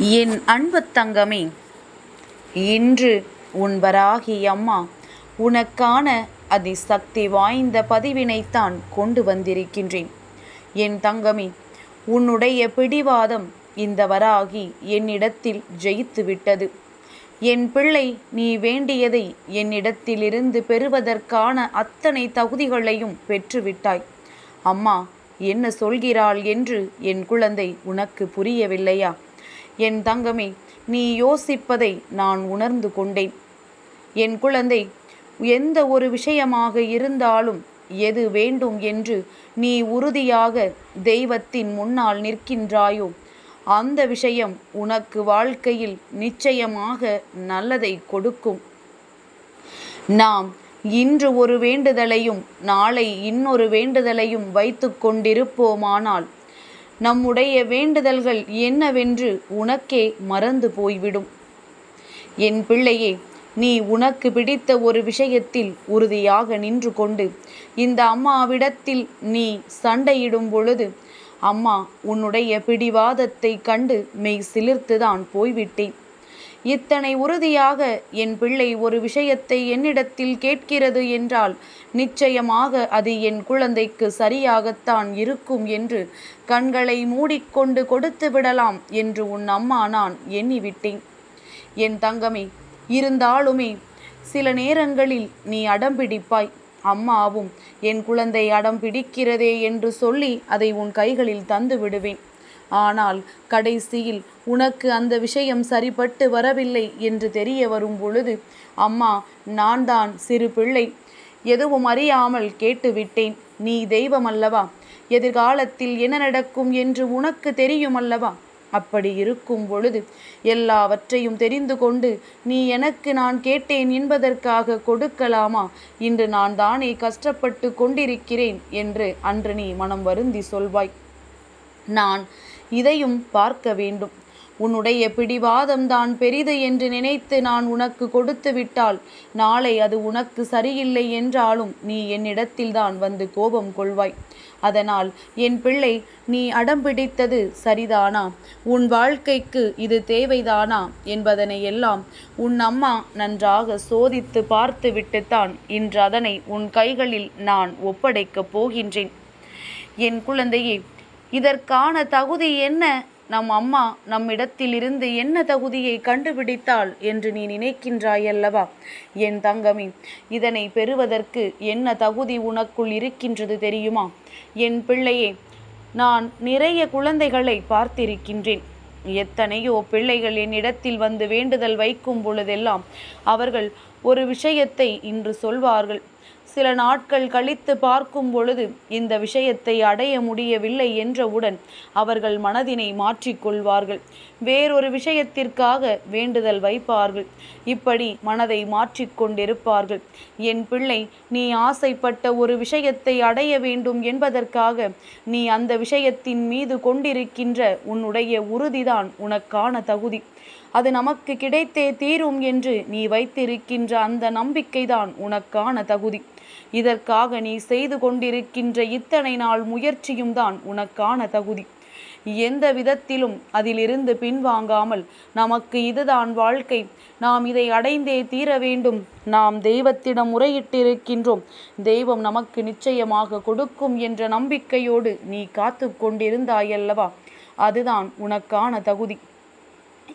என் அன்பு தங்கமே இன்று உன் வராகி அம்மா உனக்கான அதிசக்தி வாய்ந்த பதிவினைத்தான் கொண்டு வந்திருக்கின்றேன். என் தங்கமே உன்னுடைய பிடிவாதம் இந்த வராகி என்னிடத்தில் ஜெயித்து விட்டது. என் பிள்ளை நீ வேண்டியதை என்னிடத்திலிருந்து பெறுவதற்கான அத்தனை தகுதிகளையும் பெற்றுவிட்டாய். அம்மா என்ன சொல்கிறாள் என்று என் குழந்தை உனக்கு புரியவில்லையா? என் தங்கமே நீ யோசிப்பதை நான் உணர்ந்து கொண்டேன். என் குழந்தை எந்த ஒரு விஷயமாக இருந்தாலும் எது வேண்டும் என்று நீ உறுதியாக தெய்வத்தின் முன்னால் நிற்கின்றாயோ அந்த விஷயம் உனக்கு வாழ்க்கையில் நிச்சயமாக நல்லதை கொடுக்கும். நாம் இன்று ஒரு வேண்டுதலையும் நாளை இன்னொரு வேண்டுதலையும் வைத்து கொண்டிருப்போமானால் நம்முடைய வேண்டுதல்கள் என்னவென்று உனக்கே மறந்து போய்விடும். என் பிள்ளையே நீ உனக்கு பிடித்த ஒரு விஷயத்தில் உறுதியாக நின்று கொண்டு இந்த அம்மாவிடத்தில் நீ சண்டையிடும் பொழுது அம்மா உன்னுடைய பிடிவாதத்தை கண்டு மெய் சிலிர்த்துதான் போய்விட்டேன். இத்தனை உறுதியாக என் பிள்ளை ஒரு விஷயத்தை என்னிடத்தில் கேட்கிறது என்றால் நிச்சயமாக அது என் குழந்தைக்கு சரியாகத்தான் இருக்கும் என்று கண்களை மூடிக்கொண்டு கொடுத்து விடலாம் என்று உன் அம்மா நான் எண்ணிவிட்டேன். என் தங்கமே இருந்தாலுமே சில நேரங்களில் நீ அடம்பிடிப்பாய் அம்மாவும் என் குழந்தை அடம் பிடிக்கிறதே என்று சொல்லி அதை உன் கைகளில் தந்து விடுவேன். ஆனால் கடைசியில் உனக்கு அந்த விஷயம் சரிப்பட்டு வரவில்லை என்று தெரிய வரும் பொழுது அம்மா நான் தான் சிறு பிள்ளை. எதுவும் அறியாமல் கேட்டுவிட்டேன். நீ தெய்வம் அல்லவா? எதிர்காலத்தில் என்ன நடக்கும் என்று உனக்கு தெரியும் அல்லவா? அப்படி இருக்கும் பொழுது எல்லாவற்றையும் தெரிந்து கொண்டு நீ எனக்கு நான் கேட்டேன் என்பதற்காக கொடுக்கலாமா? இன்று நான் தானே கஷ்டப்பட்டு கொண்டிருக்கிறேன் என்று அன்று நீ மனம் வருந்தி சொல்வாய். நான் இதையும் பார்க்க வேண்டும். உன்னுடைய பிடிவாதம் தான் பெரிது என்று நினைத்து நான் உனக்கு கொடுத்து விட்டால் நாளை அது உனக்கு சரியில்லை என்றாலும் நீ என்னிடத்தில்தான் வந்து கோபம் கொள்வாய். அதனால் என் பிள்ளை நீ அடம் பிடித்தது சரிதானா? உன் வாழ்க்கைக்கு இது தேவைதானா? என்பதனை எல்லாம் உன் அம்மா நன்றாக சோதித்து பார்த்து விட்டுத்தான் இன்று அதனை உன் கைகளில் நான் ஒப்படைக்கப் போகின்றேன். என் குழந்தையே இதற்கான தகுதி என்ன? நம் அம்மா நம்மிடத்திலிருந்து என்ன தகுதியை கண்டுபிடித்தாள் என்று நீ நினைக்கின்றாயல்லவா? என் தங்கமி இதனை பெறுவதற்கு என்ன தகுதி உனக்குள் இருக்கின்றது தெரியுமா? என் பிள்ளையே நான் நிறைய குழந்தைகளை பார்த்திருக்கின்றேன். எத்தனையோ பிள்ளைகள் என்னிடத்தில் வந்து வேண்டுதல் வைக்கும் பொழுதெல்லாம் அவர்கள் ஒரு விஷயத்தை இன்று சொல்வார்கள். சில நாட்கள் கழித்து பார்க்கும் பொழுது இந்த விஷயத்தை அடைய முடியவில்லை என்றவுடன் அவர்கள் மனதினை மாற்றிக்கொள்வார்கள் வேறொரு விஷயத்திற்காக வேண்டுதல் வைப்பார்கள். இப்படி மனதை மாற்றிக்கொண்டிருப்பார்கள் என் பிள்ளை நீ ஆசைப்பட்ட ஒரு விஷயத்தை அடைய வேண்டும் என்பதற்காக நீ அந்த விஷயத்தின் மீது கொண்டிருக்கின்ற உன்னுடைய உறுதிதான் உனக்கான தகுதி. அது நமக்கு கிடைத்தே தீரும் என்று நீ வைத்திருக்கின்ற அந்த நம்பிக்கைதான் உனக்கான தகுதி. இதற்காக நீ செய்து கொண்டிருக்கின்ற இத்தனை நாள் முயற்சியும் தான் உனக்கான தகுதி. எந்த விதத்திலும் அதிலிருந்து பின்வாங்காமல் நமக்கு இதுதான் வாழ்க்கை. நாம் இதை அடைந்தே தீர வேண்டும். நாம் தெய்வத்திடம் முறையிட்டிருக்கின்றோம். தெய்வம் நமக்கு நிச்சயமாக கொடுக்கும் என்ற நம்பிக்கையோடு நீ காத்து கொண்டிருந்தாயல்லவா? அதுதான் உனக்கான தகுதி.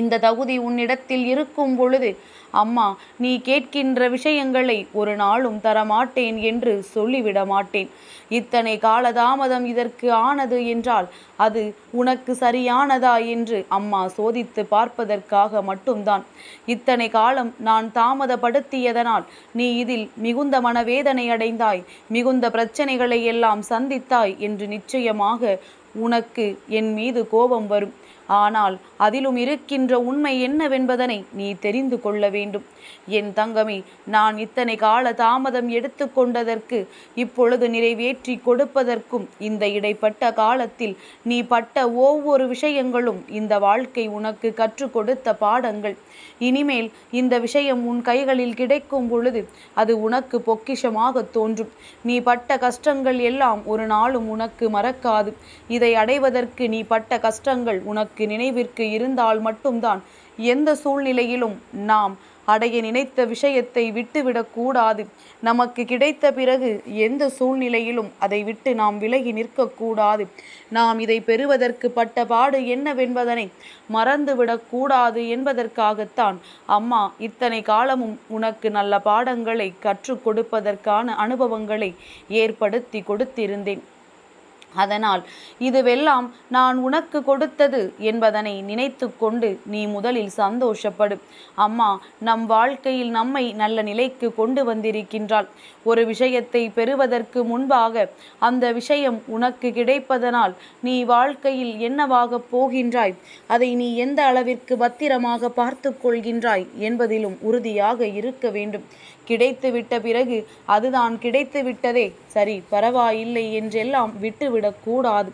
இந்த தகுதி உன்னிடத்தில் இருக்கும் பொழுது அம்மா நீ கேட்கின்ற விஷயங்களை ஒரு நாளும் தரமாட்டேன் என்று சொல்லிவிட மாட்டேன். இத்தனை கால தாமதம் இதற்கு ஆனது என்றால் அது உனக்கு சரியானதா என்று அம்மா சோதித்து பார்ப்பதற்காக மட்டும்தான். இத்தனை காலம் நான் தாமதப்படுத்தியதனால் நீ இதில் மிகுந்த மனவேதனை அடைந்தாய் மிகுந்த பிரச்சனைகளை எல்லாம் சந்தித்தாய் என்று நிச்சயமாக உனக்கு என் மீது கோபம் வரும். ஆனால் அதிலும் இருக்கின்ற உண்மை என்னவென்பதனை நீ தெரிந்து கொள்ள வேண்டும். என் தங்கமே நான் இத்தனை கால தாமதம் எடுத்துக்கொண்டதற்கு இப்பொழுது நிறைவேற்றி கொடுப்பதற்கும் இந்த இடைப்பட்ட காலத்தில் நீ பட்ட ஒவ்வொரு விஷயங்களும் இந்த வாழ்க்கை உனக்கு கற்றுக் கொடுத்த பாடங்கள். இனிமேல் இந்த விஷயம் உன் கைகளில் கிடைக்கும் பொழுது அது உனக்கு பொக்கிஷமாக தோன்றும். நீ பட்ட கஷ்டங்கள் எல்லாம் ஒரு நாளும் உனக்கு மறக்காது. இதை அடைவதற்கு நீ பட்ட கஷ்டங்கள் உனக்கு நமக்கு நினைவிற்கு இருந்தால் மட்டும்தான் எந்த சூழ்நிலையிலும் நாம் அடைய நினைத்த விஷயத்தை விட்டுவிடக்கூடாது நமக்கு கிடைத்த பிறகு எந்த சூழ்நிலையிலும் அதை விட்டு நாம் விலகி நிற்கக்கூடாது நாம் இதை பெறுவதற்கு பட்ட பாடு என்னவென்பதனை மறந்துவிடக்கூடாது என்பதற்காகத்தான் அம்மா இத்தனை காலமும் உனக்கு நல்ல பாடங்களை கற்றுக் கொடுப்பதற்கான அனுபவங்களை ஏற்படுத்தி கொடுத்திருந்தேன். அதனால் இதுவெல்லாம் நான் உனக்கு கொடுத்தது என்பதனை நினைத்து கொண்டு நீ முதலில் சந்தோஷப்படு. அம்மா நம் வாழ்க்கையில் நம்மை நல்ல நிலைக்கு கொண்டு வந்திருக்கின்றாள். ஒரு விஷயத்தை பெறுவதற்கு முன்பாக அந்த விஷயம் உனக்கு கிடைப்பதனால் நீ வாழ்க்கையில் என்னவாக போகின்றாய்? அதை நீ எந்த அளவிற்கு பத்திரமாக பார்த்து கொள்கின்றாய் என்பதிலும் உறுதியாக இருக்க வேண்டும். கிடைத்து விட்ட பிறகு அதுதான் கிடைத்து விட்டதே. சரி பரவாயில்லை என்றெல்லாம் விட்டுவிடக்கூடாது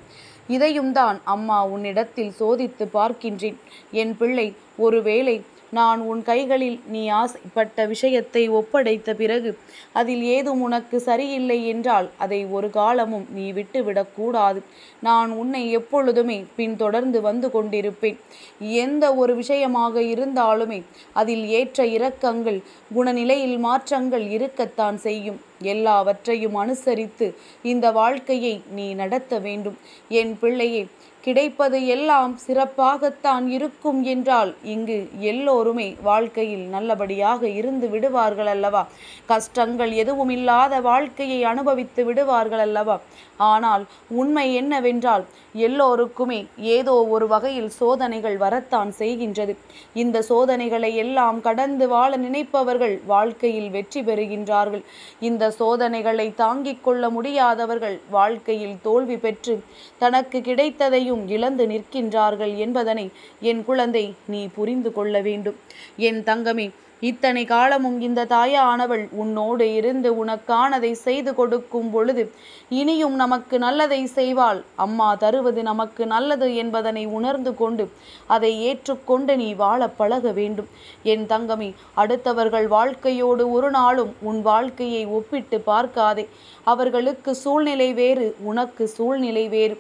இதையும் தான் அம்மா உன்னிடத்தில் சோதித்து பார்க்கின்றேன். என் பிள்ளை ஒருவேளை நான் உன் கைகளில் நீ ஆசைப்பட்ட விஷயத்தை ஒப்படைத்த பிறகு அதில் ஏதும் உனக்கு சரியில்லை என்றால் அதை ஒரு காலமும் நீ விட்டுவிடக்கூடாது நான் உன்னை எப்பொழுதுமே பின்தொடர்ந்து வந்து கொண்டிருப்பேன். எந்த ஒரு விஷயமாக இருந்தாலுமே அதில் ஏற்ற இறக்கங்கள் குணநிலையில் மாற்றங்கள் இருக்கத்தான் செய்யும். எல்லாவற்றையும் அனுசரித்து இந்த வாழ்க்கையை நீ நடத்த வேண்டும். என் பிள்ளையே கிடைப்பது எல்லாம் சிறப்பாகத்தான் இருக்கும் என்றால் இங்கு எல்லோருமே வாழ்க்கையில் நல்லபடியாக இருந்து விடுவார்கள் அல்லவா கஷ்டங்கள் எதுவும் இல்லாத வாழ்க்கையை அனுபவித்து விடுவார்கள் அல்லவா ஆனால் உண்மை என்னவென்றால் எல்லோருக்குமே ஏதோ ஒரு வகையில் சோதனைகள் வரத்தான் செய்கின்றது. இந்த சோதனைகளை எல்லாம் கடந்து வாழ நினைப்பவர்கள் வாழ்க்கையில் வெற்றி பெறுகின்றார்கள். இந்த சோதனைகளை தாங்கிக் கொள்ள முடியாதவர்கள் வாழ்க்கையில் தோல்வி பெற்று தனக்கு கிடைத்ததையும் இழந்து நிற்கின்றார்கள் என்பதனை என் குழந்தை நீ புரிந்து கொள்ள வேண்டும். என் தங்கமே இத்தனை காலமும் இந்த தாயானவள் உன்னோடு இருந்து உனக்கானதை செய்து கொடுக்கும் பொழுது இனியும் நமக்கு நல்லதை செய்வாள். அம்மா தருவது நமக்கு நல்லது என்பதனை உணர்ந்து கொண்டு அதை ஏற்றுக்கொண்டு நீ வாழ பழக வேண்டும். என் தங்கமி அடுத்தவர்கள் வாழ்க்கையோடு ஒரு நாளும் உன் வாழ்க்கையை ஒப்பிட்டு பார்க்காதே. அவர்களுக்கு சூழ்நிலை வேறு உனக்கு சூழ்நிலை வேறு.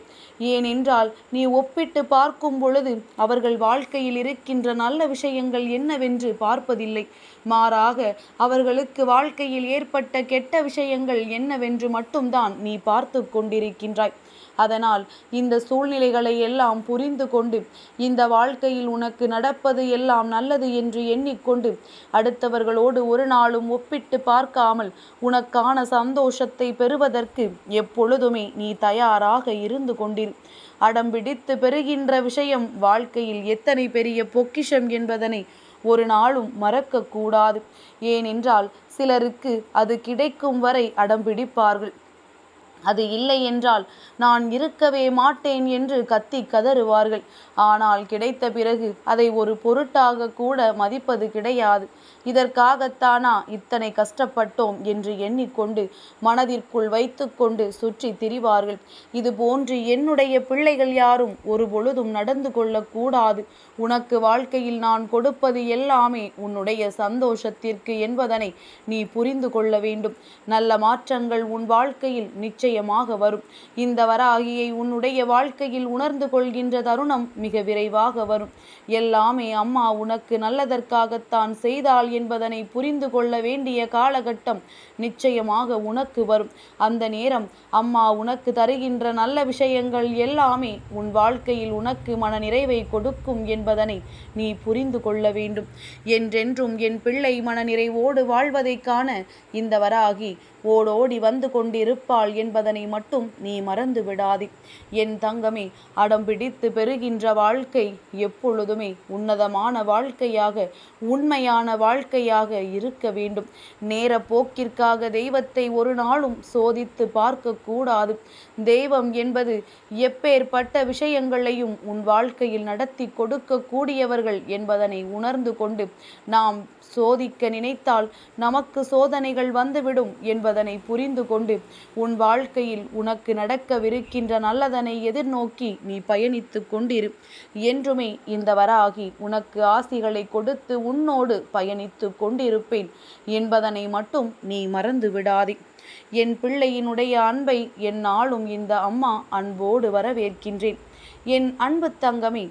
ஏனென்றால் நீ ஒப்பிட்டு பார்க்கும் பொழுது அவர்கள் வாழ்க்கையில் இருக்கின்ற நல்ல விஷயங்கள் என்னவென்று பார்ப்பதில்லை. மாறாக அவர்களுக்கு வாழ்க்கையில் ஏற்பட்ட கெட்ட விஷயங்கள் என்னவென்று மட்டும்தான் நீ பார்த்து கொண்டிருக்கின்றாய். அதனால் இந்த சூழ்நிலைகளை எல்லாம் புரிந்து கொண்டு இந்த வாழ்க்கையில் உனக்கு நடப்பது எல்லாம் நல்லது என்று எண்ணிக்கொண்டு அடுத்தவர்களோடு ஒரு நாளும் ஒப்பிட்டு பார்க்காமல் உனக்கான சந்தோஷத்தை பெறுவதற்கு எப்பொழுதுமே நீ தயாராக இருந்து கொண்டிரு. அடம்பிடித்து பெறுகின்ற விஷயம் வாழ்க்கையில் எத்தனை பெரிய பொக்கிஷம் என்பதனை ஒரு நாளும் மறக்கக்கூடாது. ஏனென்றால் சிலருக்கு அது கிடைக்கும் வரை அடம்பிடிப்பார்கள் அது இல்லை என்றால் நான் இருக்கவே மாட்டேன் என்று கத்தி கதறுவார்கள். ஆனால் கிடைத்த பிறகு அதை ஒரு பொருட்டாக கூட மதிப்பது கிடையாது. இதற்காகத்தானா இத்தனை கஷ்டப்பட்டோம் என்று எண்ணிக்கொண்டு மனதிற்குள் வைத்துக்கொண்டு சுற்றி திரிவார்கள். இது போன்று என்னுடைய பிள்ளைகள் யாரும் ஒரு பொழுதும் நடந்து கொள்ளக்கூடாது உனக்கு வாழ்க்கையில் நான் கொடுப்பது எல்லாமே உன்னுடைய சந்தோஷத்திற்கு என்பதனை நீ புரிந்து கொள்ள வேண்டும். நல்ல மாற்றங்கள் உன் வாழ்க்கையில் நிச்சயம் நிச்சயமாக வரும். இந்த வராகியை உன்னுடைய வாழ்க்கையில் உணர்ந்து கொள்கின்ற தருணம் மிக விரைவாக வரும். எல்லாமே அம்மா உனக்கு நல்லதற்காகத்தான் செய்தாள் என்பதனை புரிந்து கொள்ள வேண்டிய காலகட்டம் நிச்சயமாக உனக்கு வரும். அந்த நேரம் அம்மா உனக்கு தருகின்ற நல்ல விஷயங்கள் எல்லாமே உன் வாழ்க்கையில் உனக்கு மன நிறைவை கொடுக்கும் என்பதனை நீ புரிந்து கொள்ள வேண்டும். என்றென்றும் என் பிள்ளை மன நிறைவோடு வாழ்வதை காண இந்த வராகி ஓடோடி வந்து கொண்டிருப்பாள் என்பதனை மட்டும் நீ மறந்து விடாதே என் தங்கமே அடம் பிடித்து பெறுகின்ற வாழ்க்கை எப்பொழுதுமே உன்னதமான வாழ்க்கையாக உண்மையான வாழ்க்கையாக இருக்க வேண்டும். நேர போக்கிற்காக தெய்வத்தை ஒரு நாளும் சோதித்து பார்க்க கூடாது. தெய்வம் என்பது எப்பேற்பட்ட விஷயங்களையும் உன் வாழ்க்கையில் நடத்தி கொடுக்கக்கூடியவர்கள் என்பதனை உணர்ந்து கொண்டு நாம் சோதிக்க நினைத்தால் நமக்கு சோதனைகள் வந்துவிடும் என்பது என்பதனை புரிந்து கொண்டு உன் வாழ்க்கையில் உனக்கு நடக்கவிருக்கின்ற நல்லதனை எதிர்நோக்கி நீ பயணித்து கொண்டிரு. என்றுமே இந்த வராகி உனக்கு ஆசிகளை கொடுத்து உன்னோடு பயணித்து கொண்டிருப்பேன். என்பதனை மட்டும் நீ மறந்து விடாதே. என் பிள்ளையினுடைய அன்பை என் நாளும் இந்த அம்மா அன்போடு வரவேற்கின்றேன். என் அன்பு தங்கமே